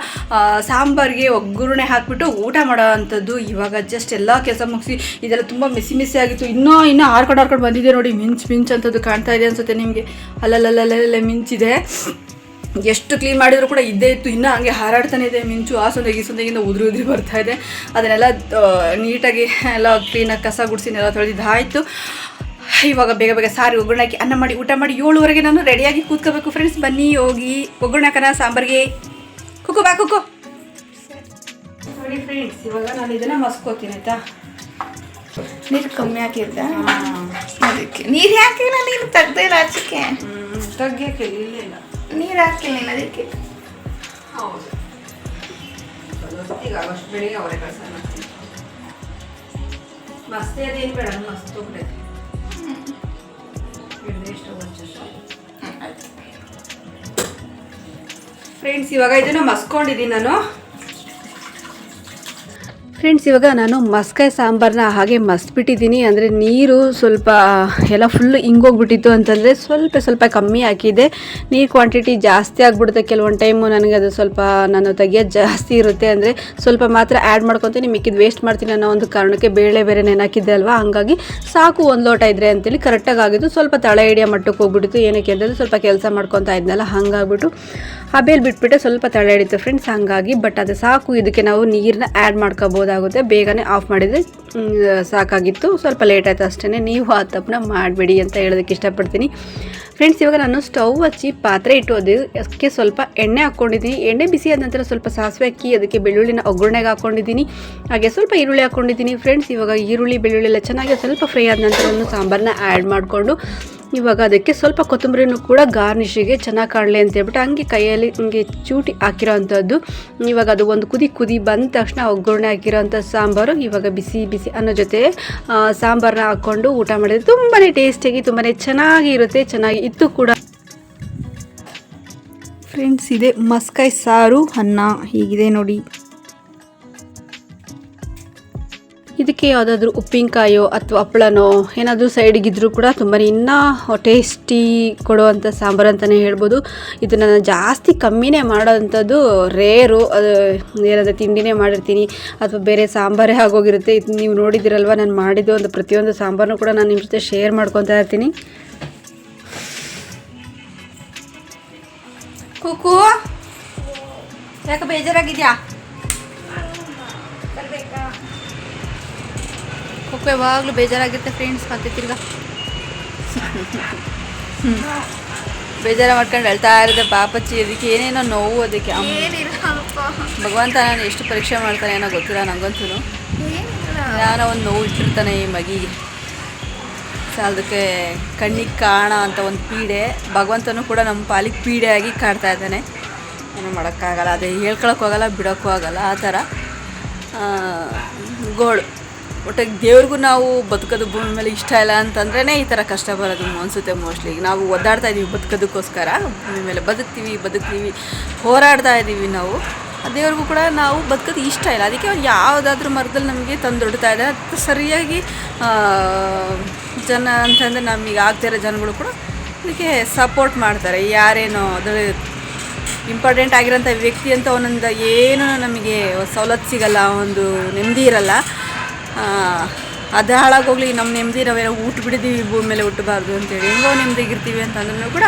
ಸಾಂಬಾರಿಗೆ ಒಗ್ಗರಣೆ ಹಾಕಿಬಿಟ್ಟು ಊಟ ಮಾಡೋ ಅಂಥದ್ದು. ಇವಾಗ ಜಸ್ಟ್ ಎಲ್ಲ ಕೆಲಸ ಮುಗಿಸಿ, ಇದೆಲ್ಲ ತುಂಬ ಮಿಸಿ ಮಿಸಿ ಆಗಿತ್ತು. ಇನ್ನೂ ಇನ್ನೂ ಹಾರ್ಕೊಂಡು ಹಾರ್ಕೊಂಡು ಬಂದಿದೆ ನೋಡಿ. ಮಿಂಚ್ ಮಿಂಚ್ ಅಂಥದ್ದು ಕಾಣ್ತಾ ಇದೆ ಅನ್ಸುತ್ತೆ ನಿಮಗೆ. ಅಲ್ಲಲ್ಲಲ್ಲಲ್ಲೇ ಮಿಂಚಿದೆ. ಎಷ್ಟು ಕ್ಲೀನ್ ಮಾಡಿದ್ರು ಕೂಡ ಇದ್ದೇ ಇತ್ತು. ಇನ್ನೂ ಹಂಗೆ ಹಾರಾಡ್ತಾನೆ ಇದೆ ಮಿಂಚು ಆ ಸೊಂದೆಗೆ ಈ ಸೊಂದೆಗಿಂದ ಉದುರು ಉದುರಿ ಬರ್ತಾ ಇದೆ. ಅದನ್ನೆಲ್ಲ ನೀಟಾಗಿ ಎಲ್ಲ ಕ್ಲೀನಾಗಿ ಕಸ ಗುಡಿಸಿನೆಲ್ಲ ತೊಳೆದಿದ್ದಾಯಿತು ಇವಾಗ ಬೇಗ ಬೇಗ ಸಾರಿ ಒಗ್ಗರಣೆ ಹಾಕಿ ಅನ್ನ ಮಾಡಿ ಊಟ ಮಾಡಿ ಏಳುವರೆಗೆ ನಾನು ರೆಡಿಯಾಗಿ ಕೂತ್ಕೋಬೇಕು ಫ್ರೆಂಡ್ಸ್ ಬನ್ನಿ ಹೋಗಿ. ಒಗ್ಗರಣೆ ಹಾಕೋಣ ಸಾಂಬಾರಿಗೆ. ಕುಕ್ಕು ಬಾ ಕುಕ್ಕು. ನೋಡಿ ಫ್ರೆಂಡ್ಸ್ ಇವಾಗ ನಾನು ಇದನ್ನು ಮಸ್ಕೋತೀನಿ ಆಯ್ತಾ? ನೀರು ಕಮ್ಮಿ ಹಾಕಿರ್ತ ಅದಕ್ಕೆ. ನೀರು ಹಾಕಿಲ್ಲ ನೀರು ತೆಗ್ದೇ ಇಲ್ಲ ಆಚೆಗೆ ತೆಗಿಯೋಕೆ ಇಲ್ಲ. ನೀರು ಹಾಕಿಲ್ಲ ನೀನು ಅದಕ್ಕೆ. ಹೌದು. ಈಗ ಆಗೋಷ್ಟು ಬೆಳಿಗ್ಗೆ ಅವರೇ ಕಳ್ಸೋಣ ಮಸ್ತಿ ಅದೇನು ಬೇಡ ಮಸ್ತ್ ಫ್ರೆಂಡ್ಸ್ ಇವಾಗ ಇದನ್ನ ಮಸ್ಕೊಂಡಿದ್ದೀನಿ ನಾನು. ಫ್ರೆಂಡ್ಸ್, ಇವಾಗ ನಾನು ಮಸ್ಕಾಯಿ ಸಾಂಬಾರನ್ನ ಹಾಗೆ ಮಸ್ಬಿಟ್ಟಿದ್ದೀನಿ. ಅಂದರೆ ನೀರು ಸ್ವಲ್ಪ ಎಲ್ಲ ಫುಲ್ಲು ಹಿಂಗೋಗ್ಬಿಟ್ಟಿತ್ತು ಅಂತಂದರೆ ಸ್ವಲ್ಪ ಸ್ವಲ್ಪ ಕಮ್ಮಿ ಹಾಕಿದೆ. ನೀರು ಕ್ವಾಂಟಿಟಿ ಜಾಸ್ತಿ ಆಗಿಬಿಡುತ್ತೆ. ಕೆಲವೊಂದು ಟೈಮು ನನಗೆ ಅದು ಸ್ವಲ್ಪ ನಾನು ತೆಗಿಯೋದು ಜಾಸ್ತಿ ಇರುತ್ತೆ. ಅಂದರೆ ಸ್ವಲ್ಪ ಮಾತ್ರ ಆ್ಯಡ್ ಮಾಡ್ಕೊತೀನಿ. ಮಿಕ್ಕಿದ್ದು ವೇಸ್ಟ್ ಮಾಡ್ತೀನಿ ಅನ್ನೋ ಒಂದು ಕಾರಣಕ್ಕೆ ಬೇಳೆ ಬೇರೆ ನೆನಾಕಿದ್ದೆ ಅಲ್ವಾ? ಹಂಗಾಗಿ ಸಾಕು ಒಂದು ಲೋಟ ಇದ್ದರೆ ಅಂತೇಳಿ ಕರೆಕ್ಟಾಗಿ ಆಗಿದ್ದು. ಸ್ವಲ್ಪ ತಳ ಹಿಡಿಯೋ ಮಟ್ಟಕ್ಕೆ ಹೋಗ್ಬಿಟ್ಟಿತ್ತು. ಏನಕ್ಕೆ ಅಂತಂದರೆ ಸ್ವಲ್ಪ ಕೆಲಸ ಮಾಡ್ಕೊತಾ ಇದ್ನಲ್ಲ, ಹಂಗಾಗ್ಬಿಟ್ಟು ಹಬೇಲಿ ಬಿಟ್ಬಿಟ್ಟೆ ಸ್ವಲ್ಪ ತಳ ಹಿಡಿತು ಫ್ರೆಂಡ್ಸ್, ಹಂಗಾಗಿ. ಬಟ್ ಅದು ಸಾಕು, ಇದಕ್ಕೆ ನಾವು ನೀರನ್ನ ಆ್ಯಡ್ ಮಾಡ್ಕೋಬೋದಾಗುತ್ತೆ ಬೇಗನೆ ಆಫ್ ಮಾಡಿದರೆ ಸಾಕಾಗಿತ್ತು. ಸ್ವಲ್ಪ ಲೇಟ್ ಆಯಿತು ಅಷ್ಟೇ ನೀವು ಆ ತಪ್ಪನ್ನ ಮಾಡಬೇಡಿ ಅಂತ ಹೇಳೋದಕ್ಕೆ ಇಷ್ಟಪಡ್ತೀನಿ. ಫ್ರೆಂಡ್ಸ್ ಇವಾಗ ನಾನು ಸ್ಟವ್ ಹಚ್ಚಿ ಪಾತ್ರೆ ಇಟ್ಟು ಅದಕ್ಕೆ ಸ್ವಲ್ಪ ಎಣ್ಣೆ ಹಾಕ್ಕೊಂಡಿದ್ದೀನಿ. ಎಣ್ಣೆ ಬಿಸಿ ಆದ ನಂತರ ಸ್ವಲ್ಪ ಸಾಸಿವೆ ಅಕ್ಕಿ, ಅದಕ್ಕೆ ಬೆಳ್ಳುಳ್ಳಿನ ಒಗ್ಗರಣೆಗೆ ಹಾಕ್ಕೊಂಡಿದ್ದೀನಿ. ಹಾಗೆ ಸ್ವಲ್ಪ ಈರುಳ್ಳಿ ಹಾಕ್ಕೊಂಡಿದ್ದೀನಿ. ಫ್ರೆಂಡ್ಸ್ ಇವಾಗ ಈರುಳ್ಳಿ, ಬೆಳ್ಳುಳ್ಳಿ ಎಲ್ಲ ಚೆನ್ನಾಗಿ ಸ್ವಲ್ಪ ಫ್ರೈ ಆದ ನಂತರ ನಾನು ಸಾಂಬಾರನ್ನ ಆ್ಯಡ್ ಮಾಡಿಕೊಂಡು ಇವಾಗ ಅದಕ್ಕೆ ಸ್ವಲ್ಪ ಕೊತ್ತಂಬರಿನೂ ಕೂಡ ಗಾರ್ನಿಷಿಗೆ ಚೆನ್ನಾಗಿ ಕಾಣಲಿ ಅಂತ ಹೇಳ್ಬಿಟ್ಟು ಹಂಗೆ ಕೈಯಲ್ಲಿ ಹಂಗೆ ಚೂಟಿ ಹಾಕಿರೋ ಅಂಥದ್ದು ಇವಾಗ ಅದು ಒಂದು ಕುದಿ ಕುದಿ ಬಂದ ತಕ್ಷಣ ಒಗ್ಗರಣೆ ಹಾಕಿರೋಂಥ ಸಾಂಬಾರು. ಇವಾಗ ಬಿಸಿ ಬಿಸಿ ಅನ್ನೋ ಜೊತೆ ಸಾಂಬಾರನ್ನ ಹಾಕ್ಕೊಂಡು ಊಟ ಮಾಡಿದ್ರೆ ತುಂಬಾ ಟೇಸ್ಟಿಯಾಗಿ ತುಂಬಾ ಚೆನ್ನಾಗಿ ಇರುತ್ತೆ, ಚೆನ್ನಾಗಿ ಇತ್ತು ಕೂಡ. ಫ್ರೆಂಡ್ಸ್ ಇದೆ ಮಸ್ಕಾಯಿ ಸಾರು ಅನ್ನ ಹೀಗಿದೆ ನೋಡಿ. ಇದಕ್ಕೆ ಯಾವುದಾದ್ರೂ ಉಪ್ಪಿನಕಾಯೋ ಅಥವಾ ಹಪ್ಪಳನೋ ಏನಾದರೂ ಸೈಡಿಗಿದ್ರೂ ಕೂಡ ತುಂಬಾ ಇನ್ನೂ ಟೇಸ್ಟಿ ಕೊಡುವಂಥ ಸಾಂಬಾರು ಅಂತಲೇ ಹೇಳ್ಬೋದು. ಇದನ್ನು ನಾನು ಜಾಸ್ತಿ ಕಮ್ಮಿನೇ ಮಾಡೋವಂಥದ್ದು ರೇರು ಅದು ಏನಾದರೂ ತಿಂಡಿನೇ ಮಾಡಿರ್ತೀನಿ ಅಥವಾ ಬೇರೆ ಸಾಂಬಾರೇ ಆಗೋಗಿರುತ್ತೆ. ಇದು ನೀವು ನೋಡಿದ್ದೀರಲ್ವ ನಾನು ಮಾಡಿದ್ದು ಒಂದು ಪ್ರತಿಯೊಂದು ಸಾಂಬಾರನ್ನು ಕೂಡ ನಾನು ನಿಮ್ಮ ಜೊತೆ ಶೇರ್ ಮಾಡ್ಕೊತಾ ಇರ್ತೀನಿ. ಕುಕು. ಯಾಕೆ ಬೇಜಾರಾಗಿದ್ಯಾ? ಕುಕ್ಕು ಯಾವಾಗಲೂ ಬೇಜಾರಾಗಿರುತ್ತೆ ಫ್ರೆಂಡ್ಸ್ ಮತ್ತೆ ತಿರ್ಗಾ. ಬೇಜಾರ ಮಾಡ್ಕೊಂಡು ಹೇಳ್ತಾ ಇರುತ್ತೆ ಪಾಪಚ್ಚಿ ಅದಕ್ಕೆ ಏನೇನೋ ನೋವು ಅದಕ್ಕೆ. ಭಗವಂತ ನಾನು ಎಷ್ಟು ಪರೀಕ್ಷೆ ಮಾಡ್ತಾನೆ ಏನೋ ಗೊತ್ತಿಲ್ಲ ನನಗಂತೂ ಯಾರೋ ಒಂದು ನೋವು ಇಟ್ಟಿರ್ತಾನೆ ಈ ಮಗಿಗೆ. ಅದಕ್ಕೆ ಕಣ್ಣಿಗೆ ಕಾಣ ಅಂತ ಒಂದು ಪೀಡೆ. ಭಗವಂತನೂ ಕೂಡ ನಮ್ಮ ಪಾಲಿಗೆ ಪೀಡೆ ಆಗಿ ಕಾಡ್ತಾ ಇದ್ದಾನೆ. ಏನು ಮಾಡೋಕ್ಕಾಗಲ್ಲ ಅದೇ ಹೇಳ್ಕೊಳಕ್ಕೂ ಆಗಲ್ಲ ಬಿಡೋಕ್ಕೂ ಆಗಲ್ಲ ಆ ಥರ. ಗೋಳು. ಒಟ್ಟಾಗಿ ದೇವ್ರಿಗೂ ನಾವು ಬದುಕೋದು ಭೂಮಿ ಮೇಲೆ ಇಷ್ಟ ಇಲ್ಲ ಅಂತಂದ್ರೇ ಈ ಥರ ಕಷ್ಟ ಬರೋದು ಅನಿಸುತ್ತೆ ಮೋಸ್ಟ್ಲಿ ನಾವು ಒದ್ದಾಡ್ತಾ ಇದ್ದೀವಿ ಬದುಕೋದಕ್ಕೋಸ್ಕರ. ಭೂಮಿ ಮೇಲೆ ಬದುಕ್ತೀವಿ ಬದುಕ್ತೀವಿ, ಹೋರಾಡ್ತಾ ಇದ್ದೀವಿ ನಾವು. ದೇವ್ರಿಗೂ ಕೂಡ ನಾವು ಬದುಕೋದು ಇಷ್ಟ ಇಲ್ಲ. ಅದಕ್ಕೆ ಅವ್ರು ಯಾವುದಾದ್ರೂ ಮರದಲ್ಲಿ ನಮಗೆ ತಂದೊಡ್ತಾ ಇದೆ ಅದು ಸರಿಯಾಗಿ ಜನ ಅಂತಂದರೆ ನಮಗೆ ಆಗ್ತಿರೋ ಜನಗಳು ಕೂಡ ಅದಕ್ಕೆ ಸಪೋರ್ಟ್ ಮಾಡ್ತಾರೆ. ಯಾರೇನೋ ಅದರ ಇಂಪಾರ್ಟೆಂಟ್ ಆಗಿರೋಂಥ ವ್ಯಕ್ತಿ ಅಂತ ಅವನಿಂದ ಏನೂ ನಮಗೆ ಸವಲತ್ತು ಸಿಗಲ್ಲ, ಒಂದು ನೆಮ್ಮದಿ ಇರಲ್ಲ. ಅದು ಹಾಳಾಗೋಗ್ಲಿ ನಮ್ಮ ನೆಮ್ಮದಿ ನಾವೇನೋ ಊಟ ಬಿಡಿದೀವಿ ಭೂಮಿ ಮೇಲೆ ಹುಟ್ಟಬಾರ್ದು ಅಂತೇಳಿ. ಹೆಂಗೋ ನೆಮ್ಮದಿಗಿರ್ತೀವಿ ಅಂತ ಅಂದ್ರೂ ಕೂಡ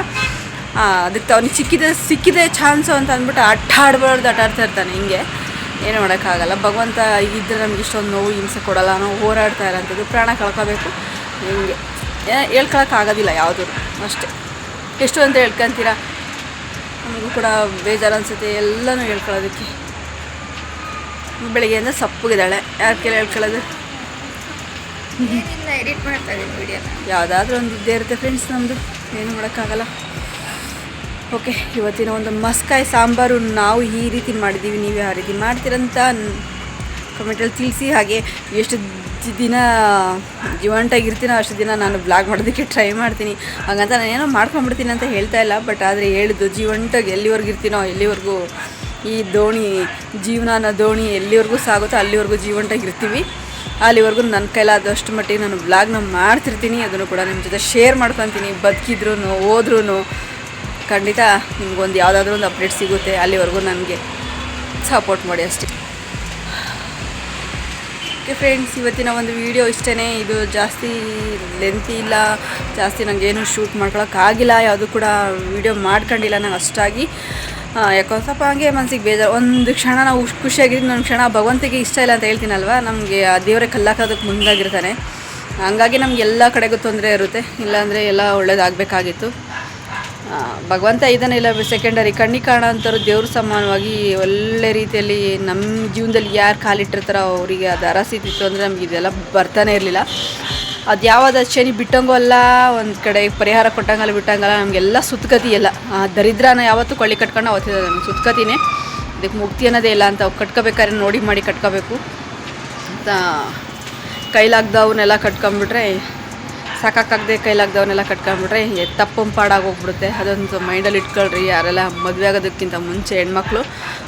ಅದಕ್ಕೆ ಅವ್ನಿಗೆ ಸಿಕ್ಕಿದೆ ಸಿಕ್ಕಿದೆ ಚಾನ್ಸು ಅಂತ ಅಂದ್ಬಿಟ್ಟು ಅಟ್ಟ ಆಡ್ಬಾರ್ದು ಆಟ ಆಡ್ತಾ ಇರ್ತಾನೆ ಹಿಂಗೆ. ಏನು ಮಾಡೋಕ್ಕಾಗಲ್ಲ. ಭಗವಂತ ಇದ್ದರೆ ನಮ್ಗೆ ಇಷ್ಟೊಂದು ನೋವು, ಹಿಂಸೆ ಕೊಡಲ್ಲ, ನಾವು ಹೋರಾಡ್ತಾ ಇರೋಂಥದ್ದು, ಪ್ರಾಣ ಕಳ್ಕೋಬೇಕು. ಹಿಂಗೆ. ಹೇಳ್ಕೊಳಕ್ಕಾಗೋದಿಲ್ಲ ಯಾವುದು. ಅಷ್ಟೇ. ಎಷ್ಟು ಅಂತ ಹೇಳ್ಕೊಂತೀರಾ? ನಮಗೂ ಕೂಡ ಬೇಜಾರು ಅನಿಸುತ್ತೆ, ಎಲ್ಲನೂ ಹೇಳ್ಕೊಳ್ಳೋದಕ್ಕೆ ಬೆಳಿಗ್ಗೆಯಿಂದ ಸಪ್ಪಗಿದ್ದಾಳೆ. ಯಾರು ಕೇಳಿ ಹೇಳ್ಕೊಳ್ಳೋದು ಎಡಿಟ್ ಮಾಡ್ತಾ ಯಾವುದಾದ್ರೂ ಒಂದು ಇದ್ದೇ ಇರುತ್ತೆ ಫ್ರೆಂಡ್ಸ್ ನಮ್ಮದು ಏನು ಮಾಡೋಕ್ಕಾಗಲ್ಲ. ಓಕೆ ಇವತ್ತಿನ ಒಂದು ಮಸ್ಕಾಯಿ ಸಾಂಬಾರು ನಾವು ಈ ರೀತಿ ಮಾಡಿದ್ದೀವಿ ನೀವು ಯಾವ ರೀತಿ ಮಾಡ್ತೀರಂತ ಕಮೆಂಟಲ್ಲಿ ತಿಳಿಸಿ. ಹಾಗೆ ಎಷ್ಟು ದಿನ ಜೀವಂಟಾಗಿರ್ತೀನೋ ಅಷ್ಟು ದಿನ ನಾನು ಬ್ಲಾಗ್ ಮಾಡೋದಕ್ಕೆ ಟ್ರೈ ಮಾಡ್ತೀನಿ. ಹಾಗಂತ ನಾನೇನೋ ಮಾಡ್ಕೊಂಬಿಡ್ತೀನಿ ಅಂತ ಹೇಳ್ತಾ ಇಲ್ಲ. ಬಟ್ ಆದರೆ ಹೇಳಿದ್ದು ಜೀವಂಟಾಗಿ ಎಲ್ಲಿವರೆಗೂ ಇರ್ತೀನೋ ಎಲ್ಲಿವರೆಗೂ ಈ ದೋಣಿ ಜೀವನ ದೋಣಿ ಎಲ್ಲಿವರೆಗೂ ಸಾಗುತ್ತೋ ಅಲ್ಲಿವರೆಗೂ ಜೀವಂಟಾಗಿರ್ತೀವಿ ಅಲ್ಲಿವರೆಗೂ ನನ್ನ ಕೈಲಾದಷ್ಟು ಮಟ್ಟಿಗೆ ನಾನು ಬ್ಲಾಗ್ನ ಮಾಡ್ತಿರ್ತೀನಿ. ಅದನ್ನು ಕೂಡ ನಿಮ್ಮ ಜೊತೆ ಶೇರ್ ಮಾಡ್ಕೊತೀನಿ. ಬದುಕಿದ್ರು ಹೋದ್ರೂ ಖಂಡಿತ ನಿಮ್ಗೊಂದು ಯಾವುದಾದ್ರೂ ಒಂದು ಅಪ್ಡೇಟ್ ಸಿಗುತ್ತೆ. ಅಲ್ಲಿವರೆಗೂ ನನಗೆ ಸಪೋರ್ಟ್ ಮಾಡಿ ಅಷ್ಟೇ. ಓಕೆ ಫ್ರೆಂಡ್ಸ್ ಇವತ್ತಿನ ಒಂದು ವಿಡಿಯೋ ಇಷ್ಟೇ ಇದು ಜಾಸ್ತಿ ಲೆಂತಿ ಇಲ್ಲ. ಜಾಸ್ತಿ ನನಗೇನು ಶೂಟ್ ಮಾಡ್ಕೊಳಕ್ಕಾಗಿಲ್ಲ. ಯಾವುದು ಕೂಡ ವಿಡಿಯೋ ಮಾಡ್ಕೊಂಡಿಲ್ಲ ನಾನು ಅಷ್ಟಾಗಿ. ಯಾಕೋ ಸ್ವಲ್ಪ ಹಂಗೆ ಮನ್ಸಿಗೆ ಬೇಜಾರು. ಒಂದು ಕ್ಷಣ ನಾವು ಖುಷ್- ಖುಷಿಯಾಗಿದ್ದು ಒಂದು ಕ್ಷಣ ಭಗವಂತಿಗೆ ಇಷ್ಟ ಇಲ್ಲ ಅಂತ ಹೇಳ್ತೀನಲ್ವ? ನಮಗೆ ಆ ದೇವರೇ ಕಲ್ಲಾಕೋದಕ್ಕೆ ಮುಂದಾಗಿರ್ತಾನೆ. ಹಂಗಾಗಿ ನಮ್ಗೆ ಎಲ್ಲ ಕಡೆಗೂ ತೊಂದರೆ ಇರುತ್ತೆ. ಇಲ್ಲಾಂದರೆ ಎಲ್ಲ ಒಳ್ಳೇದಾಗಬೇಕಾಗಿತ್ತು. ಭಗವಂತ ಇದನ್ನೇ ಇಲ್ಲ ಸೆಕೆಂಡರಿ ಕಣ್ಣಿಗೆ ಕಾಣ ಅಂತಾರು ದೇವ್ರ ಸಮಾನವಾಗಿ ಒಳ್ಳೆ ರೀತಿಯಲ್ಲಿ ನಮ್ಮ ಜೀವನದಲ್ಲಿ ಯಾರು ಕಾಲಿಟ್ಟಿರ್ತಾರೋ ಅವರಿಗೆ ಅದು ಅರಸಿತ್ತು ಅಂದರೆ ನಮ್ಗೆ ಇದೆಲ್ಲ ಬರ್ತಾನೆ ಇರಲಿಲ್ಲ. ಅದು ಯಾವ್ದು ಶನಿ ಬಿಟ್ಟಂಗೂ ಅಲ್ಲ, ಒಂದು ಕಡೆ ಪರಿಹಾರ ಕೊಟ್ಟಂಗಲ್ಲ, ಬಿಟ್ಟಂಗಲ್ಲ, ನಮಗೆಲ್ಲ ಸುತ್ಕತಿ ಎಲ್ಲ. ಆ ದರಿದ್ರನ ಯಾವತ್ತೂ ಕೊಳ್ಳಿ ಕಟ್ಕೊಂಡು ಅವತ್ತಿದ ನಮ್ಗೆ ಸುತ್ಕತಿನೇ. ಇದಕ್ಕೆ ಮುಕ್ತಿ ಅನ್ನೋದೇ ಇಲ್ಲ ಅಂತ ಕಟ್ಕೋಬೇಕಾದ್ರೆ ನೋಡಿ ಮಾಡಿ ಕಟ್ಕೋಬೇಕು. ಅಂತ ಕೈಲಾಗ್ದವನ್ನೆಲ್ಲ ಕಟ್ಕೊಂಬಿಟ್ರೆ, ಸಾಕಾಗದೆ ಕೈಲಾಗ್ದವನ್ನೆಲ್ಲ ಕಟ್ಕೊಂಬಿಟ್ರೆ ತಪ್ಪಂ ಪಾಡಾಗಿ ಹೋಗ್ಬಿಡುತ್ತೆ. ಅದೊಂದು ಮೈಂಡಲ್ಲಿ ಇಟ್ಕೊಳ್ರಿ, ಯಾರೆಲ್ಲ ಮದುವೆ ಆಗೋದಕ್ಕಿಂತ ಮುಂಚೆ ಹೆಣ್ಮಕ್ಳು,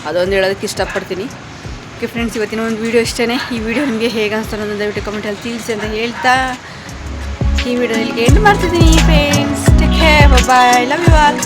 ಅದೊಂದು ಹೇಳೋದಕ್ಕೆ ಇಷ್ಟಪಡ್ತೀನಿ. ಓಕೆ ಫ್ರೆಂಡ್ಸ್ ಇವತ್ತಿನ ಒಂದು ವೀಡಿಯೋ ಇಷ್ಟೇ ಈ ವಿಡಿಯೋ ನಿಮಗೆ ಹೇಗೆ ಅನಿಸ್ತು ಅನ್ನೋದು ದಯವಿಟ್ಟು ಕಮೆಂಟಲ್ಲಿ ತಿಳಿಸಿ ಅಂತ ಹೇಳ್ತಾ ಈ ವಿಡಿಯೋ ಇಲ್ಲಿಗೆ ಎಂಡ್ ಮಾಡ್ತಿದ್ದೀನಿ friends take care bye love you all